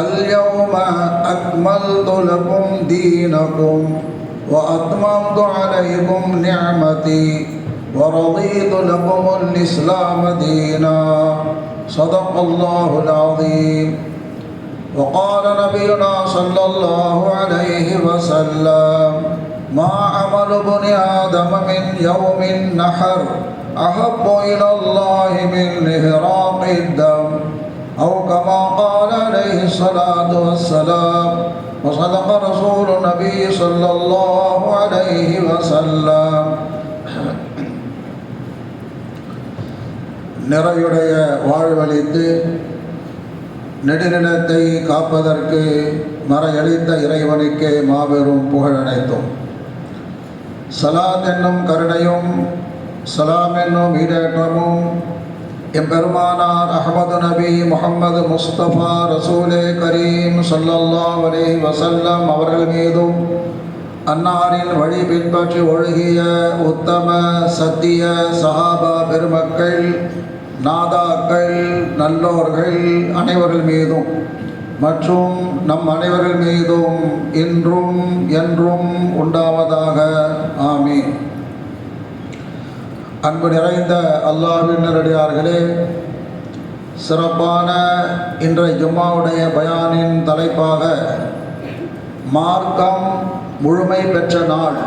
اليوم أكملت لكم دينكم وأتممت عليكم نعمتي ورضيت لكم الإسلام دينا. صدق الله العظيم. وقال نبينا صلى الله عليه وسلم ما عمل ابن آدم من يوم النحر أحب إلى الله من إهراق الدم أو كما قال عليه الصلاة والسلام وصدق رسول النبي صلى الله عليه وسلم நிறையுடைய வாழ்வழித்து நெடுநிலத்தை காப்பதற்கு மறையளித்த இறைவனுக்கே மாபெரும் புகழ் அனைத்தும் சலாத் என்னும் கருணையும் சலாம் என்னும் ஈடேற்றமும் எம்பெருமானார் அகமது நபி முகமது முஸ்தபா ரசூலே கரீம் ஸல்லல்லாஹு அலைஹி வசல்லம் அவர்கள் மீதும் அன்னாரின் வழி பின்பற்றி ஒழுகிய உத்தம சத்திய சஹாபா பெருமக்கள் நாதாக்கள் நல்லோர்கள் அனைவர்கள் மீதும் மற்றும் நம் அனைவர்கள் மீதும் இன்றும் என்றும் உண்டாவதாக. ஆமீன். அன்பு நிறைந்த அல்லாவினரடியார்களே சிறப்பான இன்றைய ஜும்மாவுடைய பயானின் தலைப்பாக மார்க்கம் முழுமை பெற்ற நாள்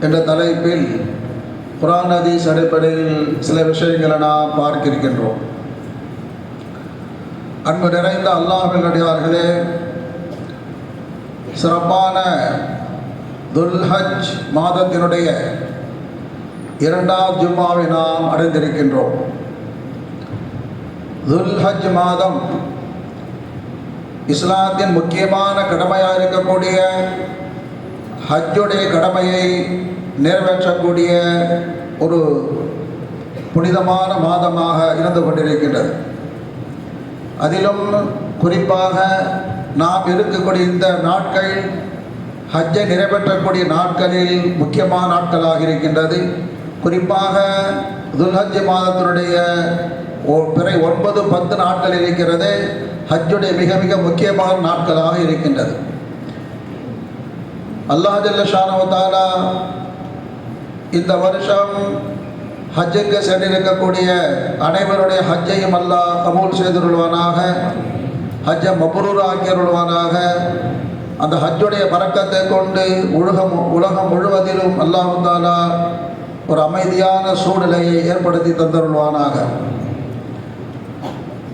என்ற தலைப்பில் குரான் ஹதீஸ் அடிப்படையில் சில விஷயங்களை நாம் பார்க்கிருக்கின்றோம் அன்பு நிறைந்த அல்லாஹ்வின் நடிகார்களே சிறப்பான துல்ஹஜ் மாதத்தினுடைய இரண்டாவது ஜும்மாவை நாம் அடைந்திருக்கின்றோம். துல்ஹஜ் மாதம் இஸ்லாத்தின் முக்கியமான கடமையாக இருக்கக்கூடிய ஹஜ்ஜுடைய கடமையை நிறைவேற்றக்கூடிய ஒரு புனிதமான மாதமாக இருந்து கொண்டிருக்கின்றது. அதிலும் குறிப்பாக நாம் இருக்கக்கூடிய இந்த நாட்கள் ஹஜ்ஜை நிறைவேற்றக்கூடிய நாட்களில் முக்கியமான நாட்களாக இருக்கின்றது. குறிப்பாக துல்ஹஜ் மாதத்தினுடைய ஒ- பிறை ஒன்பது பத்து நாட்கள் இருக்கிறது. ஹஜ்ஜுடைய மிக மிக முக்கியமான நாட்களாக இருக்கின்றது. அல்லாஹ் ஜல்லஷானவத்தாலா இந்த வருஷம் ஹஜ்ஜுக்கு சென்றிருக்கக்கூடிய அனைவருடைய ஹஜ்ஜையும் அல்லாஹ் கபூல் செய்துள்ளவனாக ஹஜ்ஜை மபுரூர் ஆக்கியருள்வானாக. அந்த ஹஜ்ஜுடைய பறக்கத்தை கொண்டு உலகம் உலகம் முழுவதிலும் அல்லாஹாலா ஒரு அமைதியான சூழ்நிலையை ஏற்படுத்தி தந்தருள்வானாக.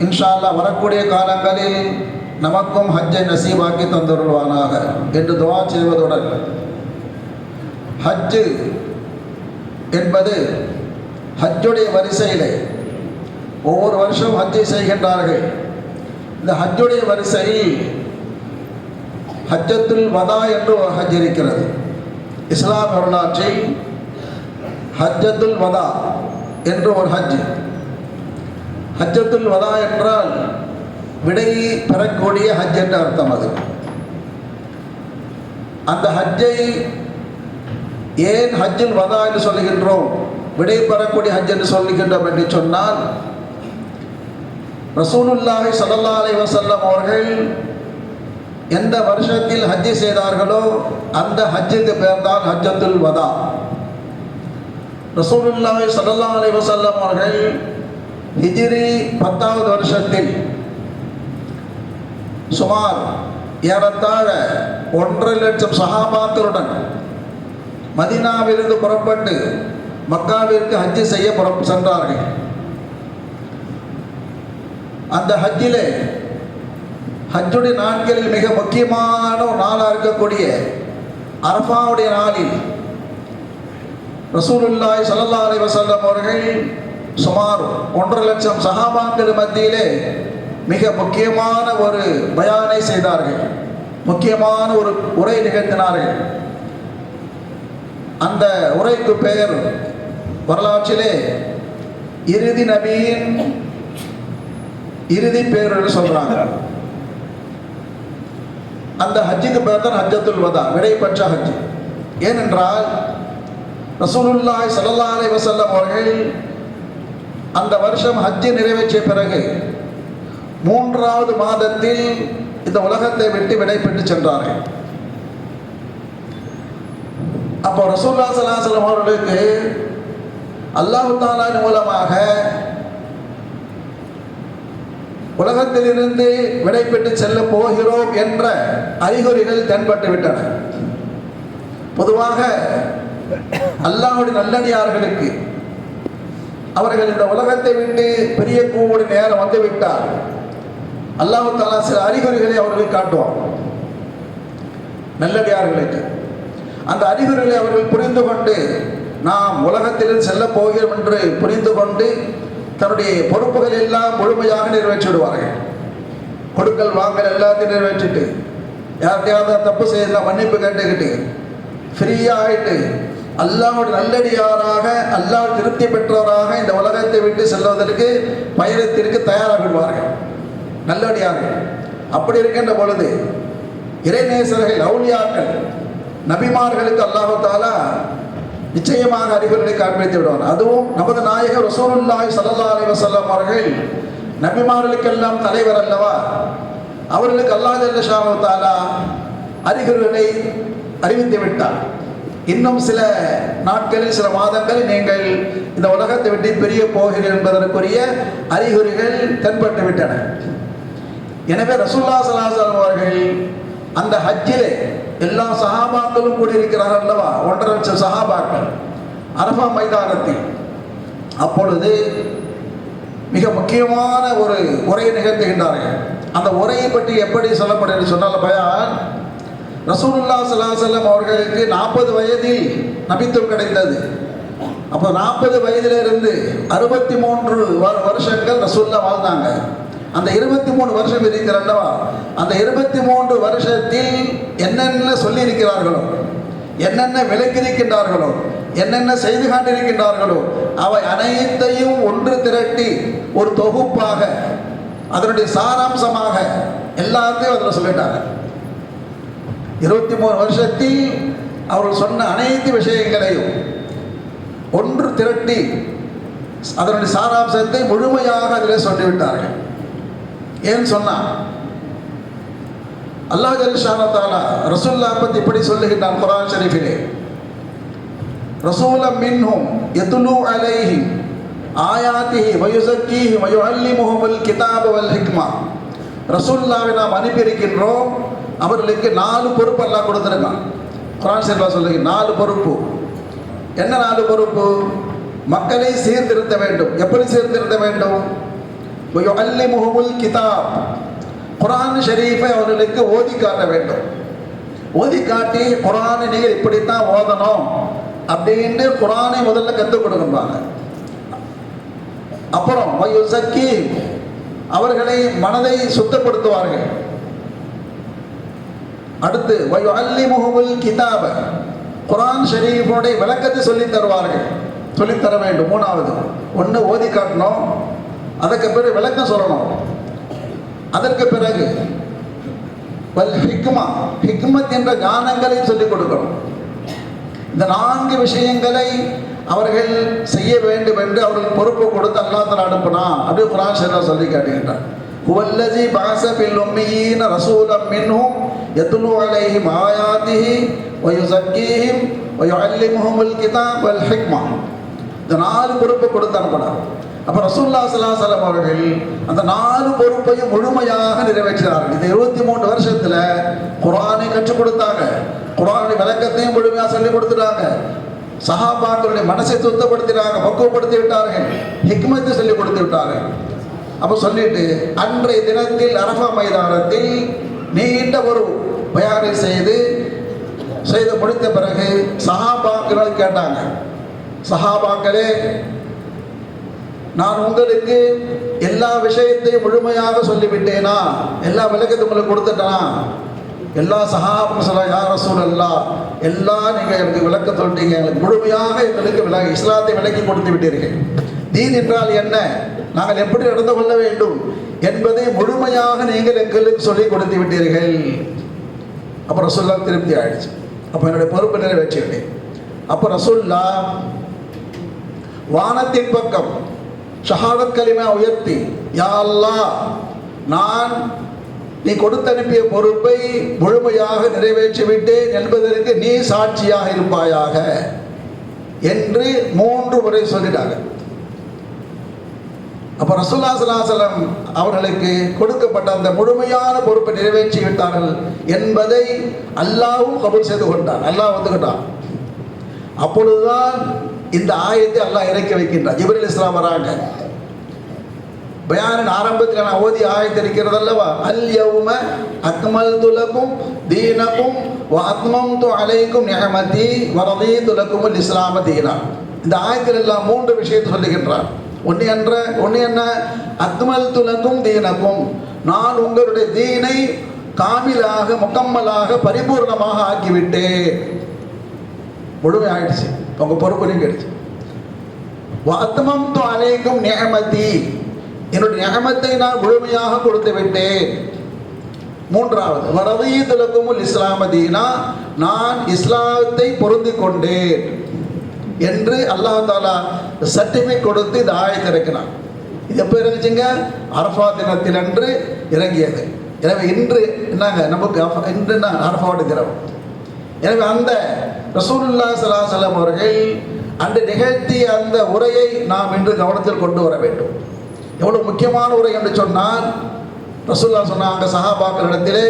இன்ஷா அல்லாஹ் வரக்கூடிய காலங்களில் நமக்கும் ஹஜ்ஜை நசீபாக்கி தந்தருள்வானாக என்று துவா செய்வதுடன் ஹஜ்ஜு என்பது ஹஜ்ஜுடைய வரிசையிலே ஒவ்வொரு வருஷம் ஹஜ்ஜை செய்கின்றார்கள். இந்த ஹஜ்ஜுடைய வரிசையில் ஹஜ்ஜத்துல் வதா என்று ஒரு ஹஜ் இருக்கிறது. இஸ்லாம் வரலாற்றில் ஹஜ்ஜத்துல் வதா என்ற ஒரு ஹஜ். ஹஜ்ஜத்துல் வதா என்றால் விடை பெறக்கூடிய ஹஜ் என்ற அர்த்தம் அது. அந்த ஹஜ்ஜை ஏன் ஹஜ்ஜுல் வதா என்று சொல்லுகின்றோம்? விடை பெறக்கூடிய ஹஜ் என்று சொல்லுகின்றோம் என்று சொன்னால் ரசூலுல்லாஹி ஸல்லல்லாஹு அலைஹி வசல்லம் அவர்கள் எந்த வருஷத்தில் ஹஜ்ஜி செய்தார்களோ அந்த ஹஜ்ஜுக்கு பேர் தான் ஹஜ்ஜத்துல் வதா. ரசூலுல்லாஹி ஸல்லல்லாஹு அலைஹி வஸல்லம் அவர்கள் ஹிஜ்ரி பத்தாவது வருஷத்தில் சுமார் ஏறத்தாழ ஒன்றரை லட்சம் சஹாபாக்களுடன் மதினாவிலிருந்து புறப்பட்டு மக்காவிற்கு ஹஜ்ஜு செய்ய புறம் சென்றார்கள். அந்த ஹஜ்ஜிலே ஹஜ்ஜுடைய நாட்களில் மிக முக்கியமான ஒரு நாளாக இருக்கக்கூடிய அரபாவுடைய நாளில் ரசூலுல்லாய் ஸல்லல்லாஹு அலி வசல்லம் அவர்கள் சுமார் ஒன்றரை லட்சம் சஹாபாக்கள் மத்தியிலே மிக முக்கியமான ஒரு பயானை செய்தார்கள். முக்கியமான ஒரு உரை நிகழ்த்தினார்கள். அந்த உரைக்கு பெயர் வரலாற்றிலே இறுதி நபியின் இறுதி பேர் என்று சொல்றாங்க. அந்த ஹஜ்ஜுக்கு பேர் தான் ஹஜ்ஜத்துல் வதா விடைபெற்ற ஹஜ் ஏனென்றால் ரசூலுல்லாய் சல்லா அலை வசல்லம் அவர்கள் அந்த வருஷம் ஹஜ்ஜை நிறைவேற்றிய பிறகு மூன்றாவது மாதத்தில் இந்த உலகத்தை விட்டு விடைபெற்று சென்றார்கள். அப்போ ரசூல்லா சலாசலம் அவர்களுக்கு அல்லாஹு தாலான் மூலமாக உலகத்திலிருந்து விடைபெற்று செல்ல போகிறோம் என்ற அறிகுறிகள் தென்பட்டு விட்டன பொதுவாக அல்லாஹுடைய நல்லடியார்களுக்கு. அவர்கள் இந்த உலகத்தை விட்டு பெரிய கூவோடு நேரம் வந்து விட்டார் அல்லாஹு தாலா சில அறிகுறிகளை அவர்களுக்கு காட்டுவான். நல்லடியார்களுக்கு. அந்த அறிகுறிகளை அவர்கள் புரிந்து கொண்டு நாம் உலகத்தில் செல்ல போகிறோம் என்று புரிந்து கொண்டு தன்னுடைய பொறுப்புகள் எல்லாம் முழுமையாக நிறைவேற்றிவிடுவார்கள் கொடுக்கல் வாங்கல் எல்லாத்தையும் நிறைவேற்றிட்டு யார்கிட்டயாவது தப்பு செய்யலாம் மன்னிப்பு கேட்டுக்கிட்டு ஃப்ரீயாக ஆயிட்டு அல்லாவோட நல்லடியாராக அல்லாஹ் திருப்தி பெற்றவராக இந்த உலகத்தை விட்டு செல்வதற்கு பயணத்திற்கு தயாராக விடுவார்கள் நல்லடியார்கள். அப்படி இருக்கின்ற பொழுது இறைநேசர்கள் அவுளியார்கள் நபிமார்களுக்கு அல்லாஹாலா நிச்சயமாக அறிகுறிகளை காண்பித்து விடுவார் அதுவும் நமது நாயகர் ரசூலுல்லாஹி சல்லா அலி வசல்லாம் அவர்கள் நபிமார்களுக்கெல்லாம் தலைவர் அல்லவா? அவர்களுக்கு அல்லாஹ் ஜல்லஷானு தாலா அறிகுறிகளை அறிவித்து விட்டார். இன்னும் சில நாட்களில் சில மாதங்களில் நீங்கள் இந்த உலகத்தை விட்டு பிரிய போகிறீர்கள் என்பதற்குரிய அறிகுறிகள் தென்பட்டு விட்டன. எனவே ரசூல்லா சலாசலம் அவர்கள் அந்த ஹஜ்ஜிலே எல்லா சகாபாக்களும் கூடியிருக்கிறார்கள் அல்லவா? ஒன்றரை லட்சம் சகாபாக்கள் அரபா மைதானத்தில். அப்பொழுது மிக முக்கியமான ஒரு உரையை நிகழ்த்துகின்றார்கள். அந்த உரையை பற்றி எப்படி சொல்லப்படுகிறது சொன்னால் பயான் ரசூலுல்லா சலாசல்லம் அவர்களுக்கு நாற்பது வயதில் நபித்துவம் கிடைத்தது. அப்போ நாற்பது வயதிலிருந்து அறுபத்தி மூன்று வருஷங்கள் ரசூல்லா வாழ்ந்தாங்க. அந்த இருபத்தி மூணு வருஷம் இருக்கிற அல்லவா? அந்த இருபத்தி மூன்று வருஷத்தில் என்னென்ன சொல்லியிருக்கிறார்களோ என்னென்ன விளக்கியிருக்கின்றார்களோ என்னென்ன செய்து காட்டியிருக்கின்றார்களோ அவை அனைத்தையும் ஒன்று திரட்டி ஒரு தொகுப்பாக அதனுடைய சாராம்சமாக எல்லாத்தையும் அதில் சொல்லிட்டாங்க. இருபத்தி மூணு வருஷத்தில் அவர்கள் சொன்ன அனைத்து விஷயங்களையும் ஒன்று திரட்டி அதனுடைய சாராம்சத்தை முழுமையாக அதில் சொல்லிவிட்டார்கள். ஏன் சொன்னான் அல்லாஹ் ஜலிஷானத்தாலா ரசூல்லா பத்தி இப்படி சொல்லுகின்றான் குரான் ஷரீஃபிலே. ரசூலம் மின்ஹும் யதுலு அலைஹி ஆயாத்திஹி வயுசக்கீஹி வயுஅல்லிமுஹுமுல் கிதாப வல் ஹிக்மா. ரசூல்லாவை நாம் அனுப்பியிருக்கின்றோம். அவர்களுக்கு நாலு பொறுப்பு எல்லாம் கொடுத்துருக்கான். குரான் ஷரீஃபா சொல்லுங்க நாலு பொறுப்பு. என்ன நாலு பொறுப்பு? மக்களை சீர்திருத்த வேண்டும். எப்படி சீர்திருத்த வேண்டும்? அல்லி முகமுல் கிதாப். குரான் ஷரீஃபை அவர்களுக்கு ஓதி காட்ட வேண்டும். ஓதி காட்டி குரானை நீங்கள் இப்படித்தான் ஓதணும் அப்படின்னு குரானை முதல்ல கற்றுக் கொடுக்குறாங்க அப்புறம் வயுசக்கி அவர்களை மனதை சுத்தப்படுத்துவார்கள். அடுத்து வயு அல்லி முகமுல் கிதாப. குரான் ஷரீஃபோடைய விளக்கத்தை சொல்லித் தருவார்கள். சொல்லித்தர வேண்டும். மூணாவது ஒன்று ஓதி காட்டணும். அதற்கு பிறகு விளக்கம் சொல்லணும். அதற்கு பிறகு வல் ஹிக்மா. ஹிக்மத் என்ற ஞானங்களை சொல்லிக் கொடுக்கணும். இந்த நான்கு விஷயங்களை அவர்கள் செய்ய வேண்டும் என்று அவர்கள் பொறுப்பு கொடுத்து அல்லாஹ் அனுப்புனா அப்படி குரான் ஷெல்லா சொல்லி காட்டுகின்றார் ஹுவல்லஜி பாச பில் உம்மியீன ரசூலம் மின்ஹும் யத்லு அலைஹிம் ஆயாத்திஹி வயுஸக்கீஹிம் வயுஅல்லிமுஹுமுல் கிதாப் வல் ஹிக்மா இந்த நாலு பொறுப்பை கொடுத்து அனுப்பினார். அப்போ ரசூல்லா சலாசலம் அவர்கள் அந்த நாலு பொறுப்பையும் முழுமையாக நிறைவேற்றினார்கள். இந்த இருபத்தி மூன்று வருஷத்துல குரானை கற்றுக் கொடுத்தாங்க. குரானுடைய விளக்கத்தையும் முழுமையாக சொல்லி கொடுத்துட்டாங்க. சஹாபாக்களுடைய மனசை சுத்தப்படுத்தினாங்க பக்குவப்படுத்தி விட்டார்கள். ஹிக்மத்தை சொல்லி கொடுத்து விட்டார்கள். அப்போ சொல்லிட்டு அன்றைய தினத்தில் அரபா மைதானத்தில் நீண்ட ஒரு பயானை செய்து செய்து முடித்த பிறகு சஹாபாக்கள் கேட்டாங்க சஹாபாக்களே நான் உங்களுக்கு எல்லா விஷயத்தையும் முழுமையாக சொல்லிவிட்டேனா? எல்லா விளக்கத்தையும் உங்களுக்கு கொடுத்துட்டேனா? எல்லா சஹாபம் சொல்ல யார் ரசூல் அல்லா எல்லாம் நீங்கள் எனக்கு விளக்க சொல்லிட்டீங்க. எங்களுக்கு முழுமையாக எங்களுக்கு விளக்க இஸ்லாத்தை விளக்கி கொடுத்து விட்டீர்கள். தீன் என்றால் என்ன? நாங்கள் எப்படி நடந்து கொள்ள வேண்டும் என்பதை முழுமையாக நீங்கள் எங்களுக்கு சொல்லி கொடுத்து விட்டீர்கள். அப்போ ரசோல்லா திருப்தி ஆயிடுச்சு. அப்போ என்னுடைய பொறுப்பு நிறைவேற்றிவிட்டேன். அப்போ ரசோல்லா வானத்தின் பக்கம் ஷஹாதத் கலிமா உயர்த்தி யா நான் நீ கொடுத்து அனுப்பிய பொறுப்பை முழுமையாக நிறைவேற்றிவிட்டேன் என்பதற்கு நீ சாட்சியாக இருப்பாயாக என்று மூன்று முறை சொல்லிட்டாங்க. அப்ப ரசூல்லா சலாசலம் அவர்களுக்கு கொடுக்கப்பட்ட அந்த முழுமையான பொறுப்பை நிறைவேற்றி விட்டார்கள் என்பதை அல்லாவும் கபூல் செய்து கொண்டான். அல்லாஹ் வந்துக்கிட்டான் அப்பொழுதுதான் இந்த ஆயத்தை அல்லாஹ் இறக்கி வைக்கின்றான். ஜிபரில் இஸ்லாம் வராங்க. பயானின் ஆரம்பத்தில் நான் ஓதி ஆயத்து இருக்கிறது அல்லவா? அல் யௌம அக்மல் துலக்கும் தீனக்கும் வாத்மம் து அலைக்கும் நிகமதி வரதி துலக்கும் இஸ்லாம தீனா. இந்த ஆயத்தில் எல்லாம் மூன்று விஷயத்தை சொல்லுகின்றார் ஒன்று என்ற ஒன்று என்ன அக்மல் துலக்கும் தீனக்கும். நான் உங்களுடைய தீனை காமிலாக முக்கம்மலாக பரிபூர்ணமாக ஆக்கிவிட்டேன். முழுமை ஆயிடுச்சு உங்கள் பொறுப்பு நீங்கிடுச்சு வாத்தமம் து அனைக்கும் நியமதி. என்னுடைய நியமத்தை நான் முழுமையாக கொடுத்து விட்டேன். மூன்றாவது வரதீதுலக்கும் இஸ்லாமதீனா நான் இஸ்லாத்தை பொருந்தி கொண்டேன். என்று அல்லாஹ் தாலா சர்டிஃபிகேட் கொடுத்து இந்த ஆயத்தை இறக்கினான். இது எப்போ இறங்குச்சுங்க அரஃபா தினத்தில் அன்று இறங்கியது. எனவே இன்று என்னங்க? நமக்கு இன்று என்ன? அரஃபாவோட தினம் எனவே அந்த ரசூலுல்லா சலாசலம் அவர்கள் அன்று நிகழ்த்திய அந்த உரையை நாம் இன்று கவனத்தில் கொண்டு வர வேண்டும். எவ்வளவு முக்கியமான உரை என்று சொன்னால் ரசூல்லா சொன்னாங்க சஹாபாக்களிடத்திலே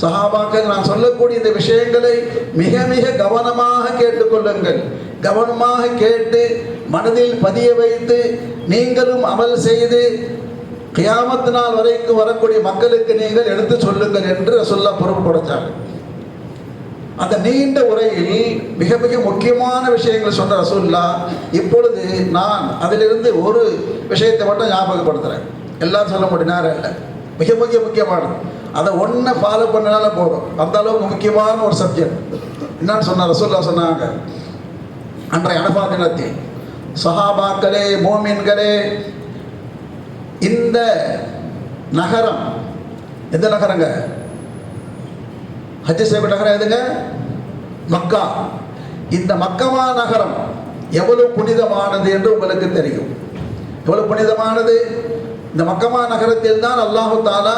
சஹாபாக்கள் நான் சொல்லக்கூடிய இந்த விஷயங்களை மிக மிக கவனமாக கேட்டுக்கொள்ளுங்கள். கவனமாக கேட்டு மனதில் பதிய வைத்து நீங்களும் அமல் செய்து கியாமத்து நாள் வரைக்கும் வரக்கூடிய மக்களுக்கு நீங்கள் எடுத்து சொல்லுங்கள் என்று சொல்ல பொறுப்பு கொடுத்தாங்க அந்த நீண்ட உரையில் மிக மிக முக்கியமான விஷயங்கள் சொன்ன ரசூல்லா இப்பொழுது நான் அதிலிருந்து ஒரு விஷயத்தை மட்டும் ஞாபகப்படுத்துகிறேன் எல்லாம் சொல்ல முடியும்? நேரம் இல்லை. மிக மிக முக்கியமானது. அதை ஒன்றை ஃபாலோ பண்ணனால போதும். அந்த அளவுக்கு முக்கியமான ஒரு சப்ஜெக்ட் என்னன்னு சொன்னார் ரசூல்லா சொன்னாங்க. அன்றைய அனுபா தினத்தில் சஹாபாக்களே மோமின்களே இந்த நகரம் எந்த நகரங்க? ஹஜ் செய்யப்பட்ட நகரம் எதுங்க? மக்கா. இந்த மக்கமா நகரம் எவ்வளவு புனிதமானது என்று உங்களுக்கு தெரியும். எவ்வளவு புனிதமானது? இந்த மக்கமா நகரத்தில் தான் அல்லாஹு தாலா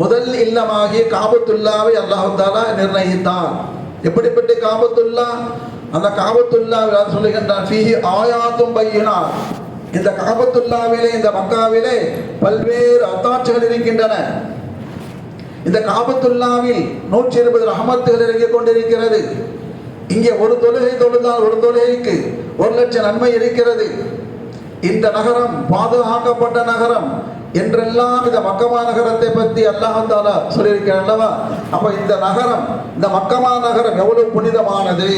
முதல் இல்லமாகிய காபத்துல்லாவை அல்லாஹாலா நிர்ணயித்தான். எப்படிப்பட்ட காபத்துல்லா? அந்த காபத்துல்லாவில் சொல்லுகின்றான் ஃபீஹி ஆயாத்தும் பையினா இந்த காபத்துல்லாவிலே இந்த மக்காவிலே பல்வேறு அத்தாட்சிகள் இருக்கின்றன. இந்த காபத்துல்லாவில் நூற்றி இருபது ரஹமத்துகள் இறங்கிக் கொண்டிருக்கிறது. இங்கே ஒரு தொழுகை தொழுதால் ஒரு தொழுகைக்கு ஒரு லட்சம் நன்மை இருக்கிறது. இந்த நகரம் பாதுகாக்கப்பட்ட நகரம். என்றெல்லாம் இந்த மக்கமா நகரத்தை பற்றி அல்லாஹாலா சொல்லியிருக்கிறேன் அல்லவா அப்போ இந்த நகரம் இந்த மக்கமா நகரம் எவ்வளவு புனிதமானது?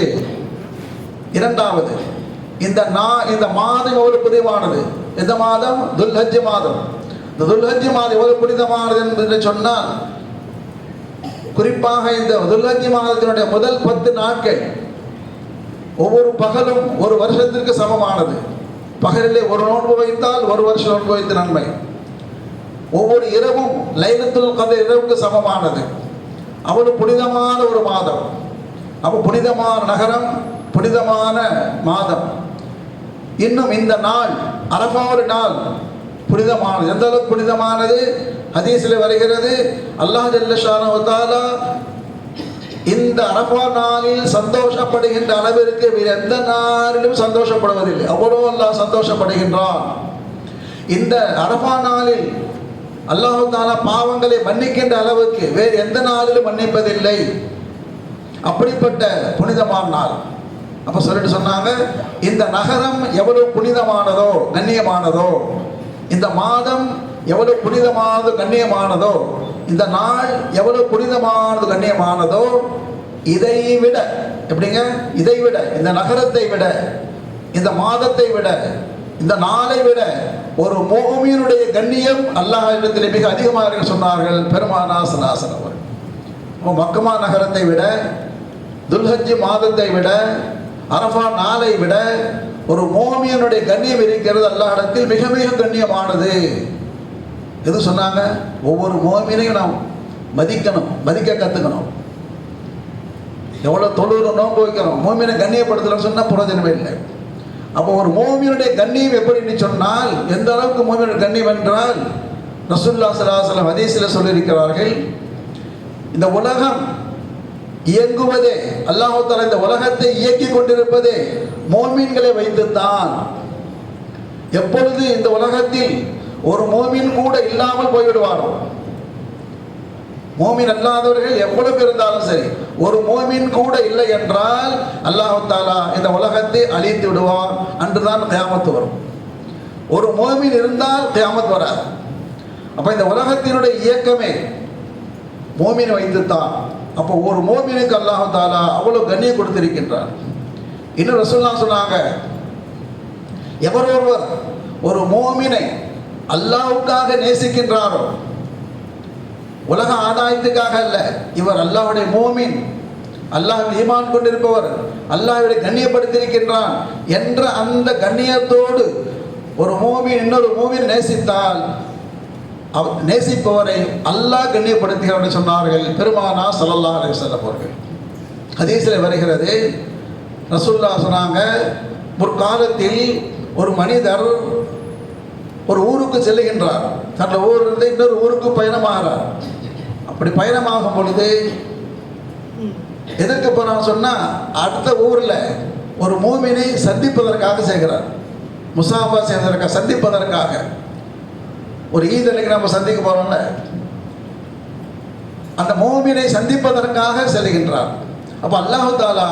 இரண்டாவது இந்த நா இந்த மாதம் எவ்வளவு புனிதமானது? இந்த மாதம்? துல்ஹஜ் மாதம். இந்த துல்ஹஜ் மாதம் எவ்வளவு புனிதமானது என்று சொன்னால் குறிப்பாக இந்த துல்ஹஜ் மாதத்தினுடைய முதல் பத்து நாட்கள் ஒவ்வொரு பகலும் ஒரு வருஷத்திற்கு சமமானது. பகலிலே ஒரு நோன்பு வைத்தால் ஒரு வருஷம் நோன்பு வைத்த நன்மை. ஒவ்வொரு இரவும் லைலத்துல் கதர் இரவுக்கு சமமானது. அவ்வளவு புனிதமான ஒரு மாதம். அப்போ புனிதமான நகரம் புனிதமான மாதம். இன்னும் இந்த நாள் அரபாவது நாள் புனிதமானது. எந்த அளவுக்கு புனிதமானது? ஹதீஸில் வருகிறது அல்லாஹ் ஜல்லஷானவத்தாலா இந்த அரபா நாளில் சந்தோஷப்படுகின்ற அளவிற்கு வேறு எந்த நாளிலும் சந்தோஷப்படுவதில்லை. அவ்வளோ அல்லாஹ் சந்தோஷப்படுகின்றான். இந்த அரபா நாளில் அல்லாஹு தாலா பாவங்களை மன்னிக்கின்ற அளவுக்கு வேறு எந்த நாளிலும் மன்னிப்பதில்லை. அப்படிப்பட்ட புனிதமான நாள். அப்ப சொல்லிட்டு சொன்னாங்க இந்த நகரம் எவ்வளவு புனிதமானதோ கண்ணியமானதோ இந்த மாதம் எவ்வளவு புனிதமானது கண்ணியமானதோ இந்த நாள் எவ்வளவு புனிதமானது கண்ணியமானதோ இதை விட எப்படிங்க? இதை விட இந்த நகரத்தை விட இந்த மாதத்தை விட இந்த நாளை விட ஒரு மோமியனுடைய கண்ணியம் அல்லாஹிடத்தில் மிக அதிகமாக சொன்னார்கள் பெருமானா சலாசன் அவர் மக்கமா நகரத்தை விட துல்ஹஜ் மாதத்தை விட அரஃபா நாளை விட ஒரு மோமியனுடைய கண்ணியம் இருக்கிறது அல்லாஹிடத்தில் மிக மிக கண்ணியமானது. எது சொன்னாங்க? ஒவ்வொரு மோமினையும் நாம் மதிக்கணும் மதிக்க கற்றுக்கணும் எவ்வளோ தொழுகிறோம் நோன்பு வைக்கிறோம் மோமினை கண்ணியப்படுத்தலன்னு சொன்னால் புரோஜனமே இல்லை. அப்போ ஒரு மோமியனுடைய கண்ணியம் எப்படின்னு சொன்னால் எந்த அளவுக்கு மோமியனுடைய கண்ணியம் என்றால் ரசுல்லா சலாஹலம் ஹதீஸில் சொல்லியிருக்கிறார்கள் இந்த உலகம் இயங்குவதே அல்லாஹு இந்த உலகத்தை இயக்கி கொண்டிருப்பதே மோமீன்களை வைத்துத்தான். எப்பொழுது இந்த உலகத்தில் ஒரு மோமீன் கூட இல்லாமல் போய்விடுவாரோ மோமீன் அல்லாதவர்கள் எவ்வளவு இருந்தாலும் சரி ஒரு மோமின் கூட இல்லை என்றால் அல்லாஹு தாலா இந்த உலகத்தை அழித்து விடுவார் அன்றுதான் கியாமத்து வரும். ஒரு மோமின் இருந்தால் கியாமத் வராது. அப்ப இந்த உலகத்தினுடைய இயக்கமே மோமின் வைத்துத்தான். அப்போ ஒரு மோமினுக்கு அல்லாஹு தாலா அவ்வளவு கண்ணியம் கொடுத்திருக்கின்றார் இன்னும் ரசூல்லா சொன்னாங்க எவர் ஒருவர் ஒரு மோமினை அல்லாவுக்காக நேசிக்கின்றாரோ உலக ஆதாயத்துக்காக அல்ல. இவர் அல்லாஹ்வுடைய மோமின். அல்லாஹ் ஈமான் கொண்டிருப்பவர். அல்லாஹ்வை கண்ணியப்படுத்தியிருக்கின்றான் என்ற அந்த கண்ணியத்தோடு ஒரு மோமின் இன்னொரு மோமின் நேசித்தால் அவ் நேசிப்பவரை அல்லாஹ் கண்ணியப்படுத்துகிறார் என்று சொன்னார்கள் பெருமானா ஸல்லல்லாஹு அலைஹி வஸல்லம் அவர்கள். ஹதீஸில் வருகிறது ரசூல்லா சொன்னாங்க முற்காலத்தில் ஒரு மனிதர் ஒரு ஊருக்கு செல்லுகின்றார். தன்னுடைய ஊரிலிருந்து இன்னொரு ஊருக்கு பயணமாகிறார். அப்படி பயணமாகும் பொழுது எதற்கு போகிறான்னு சொன்னா அடுத்த ஊர்ல ஒரு மூமினை சந்திப்பதற்காக செய்கிறார். முசாஃபா செய்வதற்காக சந்திப்பதற்காக. ஒரு ஈதலுக்கு நம்ம சந்திக்க போறோம்ல? அந்த மூமினை சந்திப்பதற்காக செல்கின்றார். அப்ப அல்லாஹு தாலா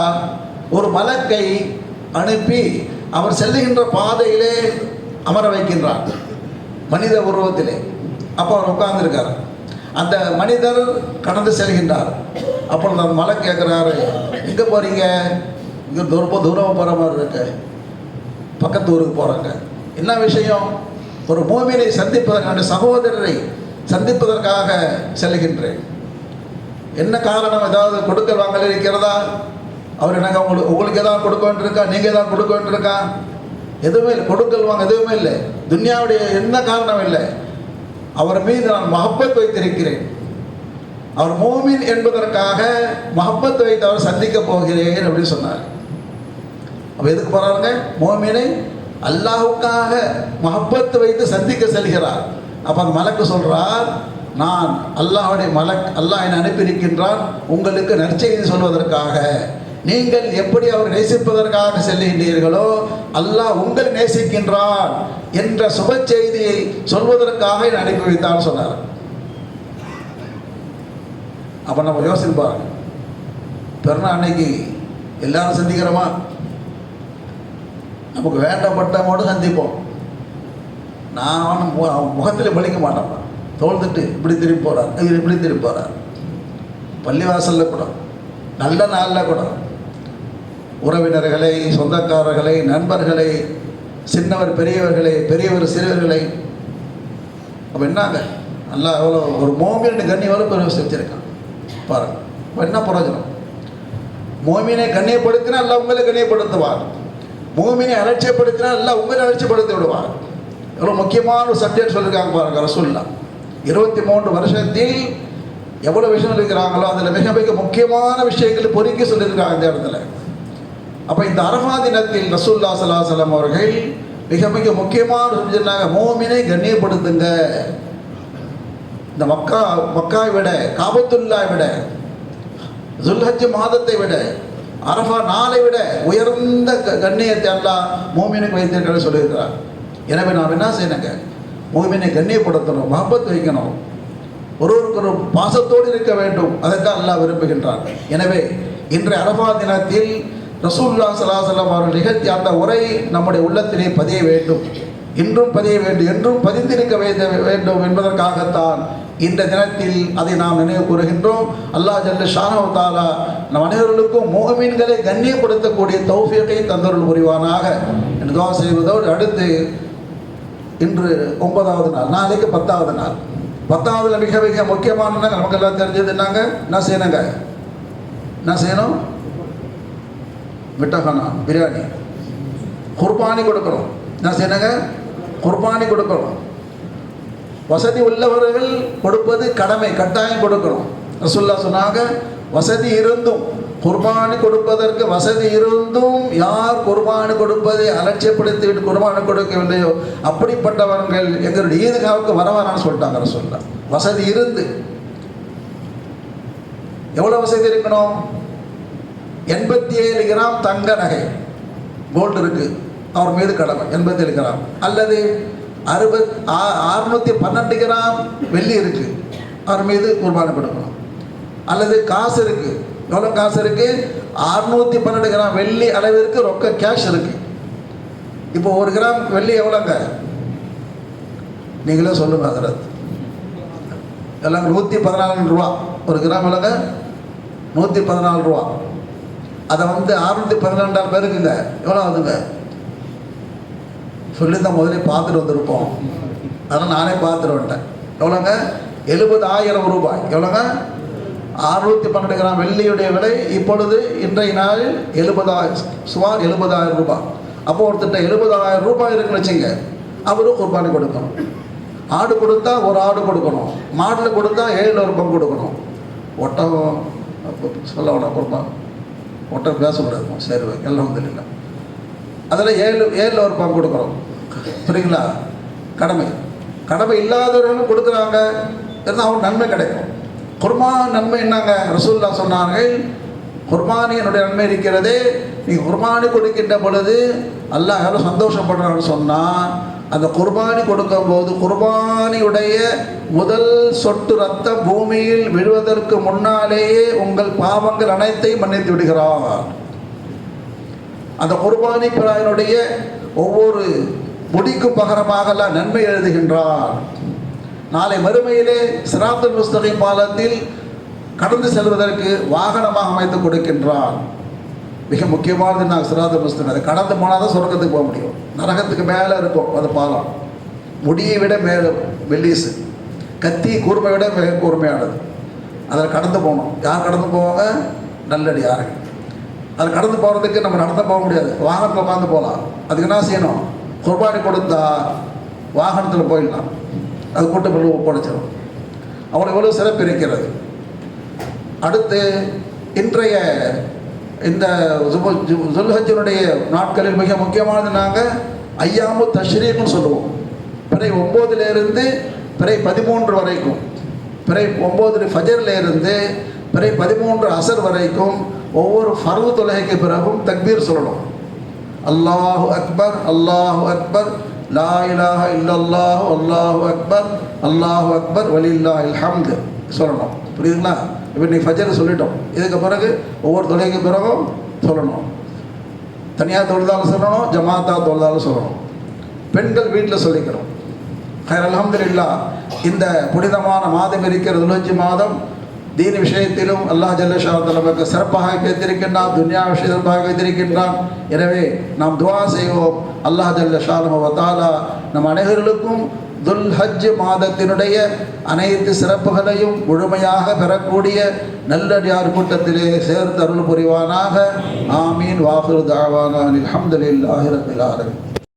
ஒரு மலக்கை அனுப்பி அவர் செல்லுகின்ற பாதையிலே அமர வைக்கின்றார். மனித உருவத்திலே. அப்போ அவர் உட்கார்ந்துருக்கார். அந்த மனிதர் கடந்து செல்கின்றார். அப்பொழுது அந்த மலை கேட்குறாரு எங்கே போகிறீங்க இங்கே ரொம்ப தூரமாக போகிற மாதிரி இருக்கு. பக்கத்து ஊருக்கு போகிறாங்க என்ன விஷயம்? ஒரு மூமினை சந்திப்பதற்கான சகோதரரை சந்திப்பதற்காக செல்கின்றேன். என்ன காரணம்? ஏதாவது கொடுக்கல் வாங்கல் இருக்கிறதா? அவர் என்னங்க உங்களுக்கு உங்களுக்கு ஏதாவது கொடுக்க வேண்டியிருக்கா? நீங்கள் ஏதாவது கொடுக்க வேண்டியிருக்கா? எதுவுமே இல்லை கொடுக்கல் வாங்க எதுவுமே இல்லை. துன்யாவுடைய என்ன காரணம் இல்லை. அவர் மீது நான் மஹப்பத் வைத்திருக்கிறேன். அவர் மோமின் என்பதற்காக மஹப்பத் வைத்து அவர் சந்திக்க போகிறேன் அப்படின்னு சொன்னார். அப்போ எதுக்கு போறாருங்க? மோமினை அல்லாஹுக்காக மஹப்பத்து வைத்து சந்திக்க செல்கிறார். அப்போ அந்த மலக்கு சொல்றார் நான் அல்லாஹுடைய மலக் அல்லாஹ் என்னை அனுப்பியிருக்கின்றான். உங்களுக்கு நற்செய்தி சொல்வதற்காக. நீங்கள் எப்படி அவர் நேசிப்பதற்காக செல்லுகின்றீர்களோ அல்லாஹ் உங்களை நேசிக்கின்றான். என்ற சுப செய்தியை சொல்வதற்காக என்னை அனுப்பி வைத்தான்னு சொன்னார். அப்போ நம்ம யோசிப்பார் பாருங்க. அன்னைக்கு எல்லாரும் சந்திக்கிறோமா? நமக்கு வேண்டப்பட்டவோடு சந்திப்போம். நான் அவன் மு- முகத்தில் பழிக்க மாட்டேன். தோழ்ந்துட்டு இப்படி திரும்பி போகிறார் இவர் இப்படி திரும்பி போகிறார் பள்ளிவாசலில் கூட நல்ல நாளில் கூட உறவினர்களை சொந்தக்காரர்களை நண்பர்களை சின்னவர் பெரியவர்களை பெரியவர் சிறுவர்களை. அப்போ என்னாங்க? நல்லா எவ்வளோ ஒரு மோமியன் கண்ணி வரும் பெரிய வச்சிருக்கான் பாருங்கள் இப்போ என்ன பிரயோஜனம் மோமினை கண்ணியப்படுத்தினா எல்லாம் உங்களை கண்ணியப்படுத்துவார். மோமினை அலட்சியப்படுத்தினா எல்லாம் உங்களை அலட்சியப்படுத்தி விடுவார். எவ்வளோ முக்கியமான ஒரு சப்ஜெக்ட் சொல்லியிருக்காங்க பாருங்க ரசூல்லா. இருபத்தி மூன்று வருஷத்தில் எவ்வளோ விஷயம் இருக்கிறாங்களோ அதில் மிக மிக முக்கியமான விஷயங்களை பொறுக்கி சொல்லியிருக்காங்க இந்த இடத்துல. அப்போ இந்த அரஃபா தினத்தில் ரசூல்லா சலாஹலம் அவர்கள் மிக மிக முக்கியமான சொன்னாங்க மோமினை கண்ணியப்படுத்துங்க. இந்த மக்கா மக்காவை விட காபத்துல்லாவை விட ஜுல்ஹஜ் மாதத்தை விட அரஃபா நாளை விட உயர்ந்த க- கண்ணியத்தை அல்லா மோமினுக்கு வைத்திருக்கிற சொல்லியிருக்கிறார். எனவே நாம் என்ன செய்யணுங்க? மோமினை கண்ணியப்படுத்தணும் மகப்பத் வைக்கணும். ஒருவருக்கு ஒரு பாசத்தோடு இருக்க வேண்டும். அதைத்தான் அல்லாஹ் விரும்புகின்றார் எனவே இன்றைய அரபா தினத்தில் ரசூல்லா சலாசலம் அவர்கள் நிகழ்த்திய அந்த உரை நம்முடைய உள்ளத்திலே பதிய வேண்டும். இன்றும் பதிய வேண்டும் என்றும் பதிந்திருக்க வேண்ட- வேண்டும் என்பதற்காகத்தான் இந்த தினத்தில் அதை நாம் நினைவு கூறுகின்றோம். அல்லாஹ் ஜல்ல ஷானவ தாலா நம் அனைவர்களுக்கும் மோகமீன்களை கண்ணியப்படுத்தக்கூடிய தௌஃபியத்தை தந்தருள் புரிவானாக. என்று துவா செய்வதோடு அடுத்து இன்று ஒன்பதாவது நாள் நாளைக்கு பத்தாவது நாள். பத்தாவதுல மிக மிக முக்கியமான நமக்கு எல்லாம் தெரிஞ்சது என்னங்க? என்ன செய்யணுங்க? என்ன செய்யணும்? விட்டகனா பிரியாணி குர்பானி கொடுக்கணும் என்ன செய்யணுங்க குர்பானி கொடுக்கணும் வசதி உள்ளவர்கள் கொடுப்பது கடமை கட்டாயம் கொடுக்கணும் ரசுல்லா சொன்னாங்க வசதி இருந்தும் குர்பானி கொடுப்பதற்கு வசதி இருந்தும் யார் குர்பானி கொடுப்பதை அலட்சியப்படுத்திவிட்டு குர்பானி கொடுக்கவில்லையோ அப்படிப்பட்டவர்கள் எங்களுடைய ஈதுகாவுக்கு வரவாரான்னு சொல்லிட்டாங்க ரசுல்லா வசதி இருந்து எவ்வளோ வசதி இருக்கணும் எண்பத்தி ஏழு கிராம் தங்க நகை. கோல்டு இருக்கு. அவர் மீது கடமை. எண்பத்தி ஏழு கிராம். அல்லது அறுபத் அறுநூத்தி பன்னெண்டு கிராம் வெள்ளி இருக்கு. அவர் மீது குர்பானை கொடுக்கணும். அல்லது காசு இருக்கு. எவ்வளோ காசு இருக்கு? அறுநூத்தி பன்னெண்டு கிராம் வெள்ளி அளவிற்கு ரொக்க கேஷ் இருக்கு. இப்போ ஒரு கிராம் வெள்ளி எவ்வளோங்க நீங்களே சொல்லுங்க அதில் எல்லாம் நூற்றி பதினாலு ரூபா. ஒரு கிராம் எவ்வளோங்க நூற்றி பதினாலு ரூபா. அதை வந்து அறுநூத்தி பதினெண்டாம் பேருக்குங்க. எவ்வளோ ஆகுதுங்க சொல்லி தான் முதலே பார்த்துட்டு வந்திருப்போம். அதனால் நானே பார்த்துட்டு வந்துட்டேன். எவ்வளோங்க? எழுபதாயிரம் ரூபாய். எவ்வளோங்க? அறுநூத்தி பன்னெண்டு கிராம் வெள்ளியுடைய விலை இப்பொழுது இன்றைய நாளில் எழுபதாயிரம் சுமார் எழுபதாயிரம் ரூபாய். அப்போ ஒருத்தட்ட எழுபதாயிரம் ரூபாய் இருக்குன்னு வச்சுங்க அவரும் குர்பானி கொடுக்கணும். ஆடு கொடுத்தா ஒரு ஆடு கொடுக்கணும். மாட்டில் கொடுத்தா ஏழு ஒரு பங்கு கொடுக்கணும். ஒட்டகம் சொல்ல வேணாம் குர்பான் ஒட்டகம் பேசக்கூடாது சரி எல்லாம் வந்து இல்லை அதில் ஏழு ஏழில் ஒரு பங்கு கொடுக்குறோம். புரியுங்களா? கடமை. கடமை இல்லாதவர்களும் கொடுக்குறாங்க. இருந்தால் அவங்க நன்மை கிடைக்கும். குர்மா நன்மை என்னங்க? ரசூல்லா சொன்னார்கள் குர்பானி என்னுடைய நன்மை இருக்கிறதே நீ குர்பானி கொடுக்கின்ற பொழுது அல்லாஹ் யாரும் சந்தோஷப்படுறான்னு சொன்னால் அந்த குர்பானி கொடுக்கும்போது குர்பானியுடைய முதல் சொட்டு ரத்தம் பூமியில் விழுவதற்கு முன்னாலேயே உங்கள் பாவங்கள் அனைத்தையும் மன்னித்து விடுகிறார். அந்த குர்பானி பிராயனுடைய ஒவ்வொரு முடிக்கும் பகரமாகலாம் நன்மை எழுதுகின்றார். நாளை மறுமையிலே சிராத்துல் புஸ்தகை பாலத்தில் கடந்து செல்வதற்கு வாகனமாக அமைத்து கொடுக்கின்றான் மிக முக்கியமானது நான் சிராத முஸ்தகம் அதை கடந்து போனால் தான் சொர்க்கத்துக்கு போக முடியும். நரகத்துக்கு மேலே இருக்கும் அது பாலம் முடியை விட மேலே வெள்ளீஸு கத்தி கூர்மை விட மிக கூர்மையானது. அதில் கடந்து போகணும். யார் கடந்து போவாங்க? நல்லடி யாருங்க அதை கடந்து போகிறதுக்கு நம்ம நடந்து போக முடியாது. வாகனத்தில் உட்காந்து போகலாம். அதுக்கு என்ன செய்யணும்? குர்பானி கொடுத்தா வாகனத்தில் போயிடலாம். அது கூட்டம் பிள்ளை ஒப்படைச்சிடும் அவ்வளோ எவ்வளோ சிறப்பு இருக்கிறது. அடுத்து இன்றைய இந்த ஜுல்ஹஜனுடைய நாட்களில் மிக முக்கியமானது நாங்கள் ஐயாமு தஷ்ரீக்னு சொல்லுவோம். பிறை ஒம்போதுலேருந்து பிறை பதிமூன்று வரைக்கும். பிறை ஒம்பது ஃபஜர்லேருந்து பிறை பதிமூன்று அசர் வரைக்கும் ஒவ்வொரு ஃபர்வு தொலைக்கு பிறகும் தக்பீர் சொல்லணும். அல்லாஹு அக்பர் அல்லாஹு அக்பர் லா இலாஹ இல்லல்லாஹு அல்லாஹு அக்பர் அல்லாஹு அக்பர் வலில்லா இல்ஹம்து சொல்லணும். புரியுதுங்களா? இப்போ நீ ஃபஜர் சொல்லிட்டோம். இதுக்கு பிறகு ஒவ்வொரு துணைக்கு பிறகும் சொல்லணும். தனியாக தொழுதாலும் சொல்லணும் ஜமாத்தா தொழுதாலும் சொல்லணும். பெண்கள் வீட்டில் சொல்லிக்கிறோம். ஹைர் அல்ஹம்துலில்லா இந்த புனிதமான மாதம் இருக்கிற துலஞ்சி மாதம் தீன் விஷயத்திலும் அல்லாஹ் ஜல்லஷா நமக்கு சிறப்பாக வைத்திருக்கின்றான் துன்யா விஷயம் சிறப்பாக வைத்திருக்கின்றான். எனவே நாம் துவா செய்வோம். அல்லாஹ் ஜல்லஷா தாலா நம் அனைவர்களுக்கும் துல்ஹஜ் மாதத்தினுடைய அனைத்து சிறப்புகளையும் முழுமையாக பெறக்கூடிய நல்லடியார் கூட்டத்திலே சேர்ந்தருள் அருள் புரிவானாக. ஆமீன். வாஹுர் தாவானா. அல்ஹம்துலில்லாஹி ரபில்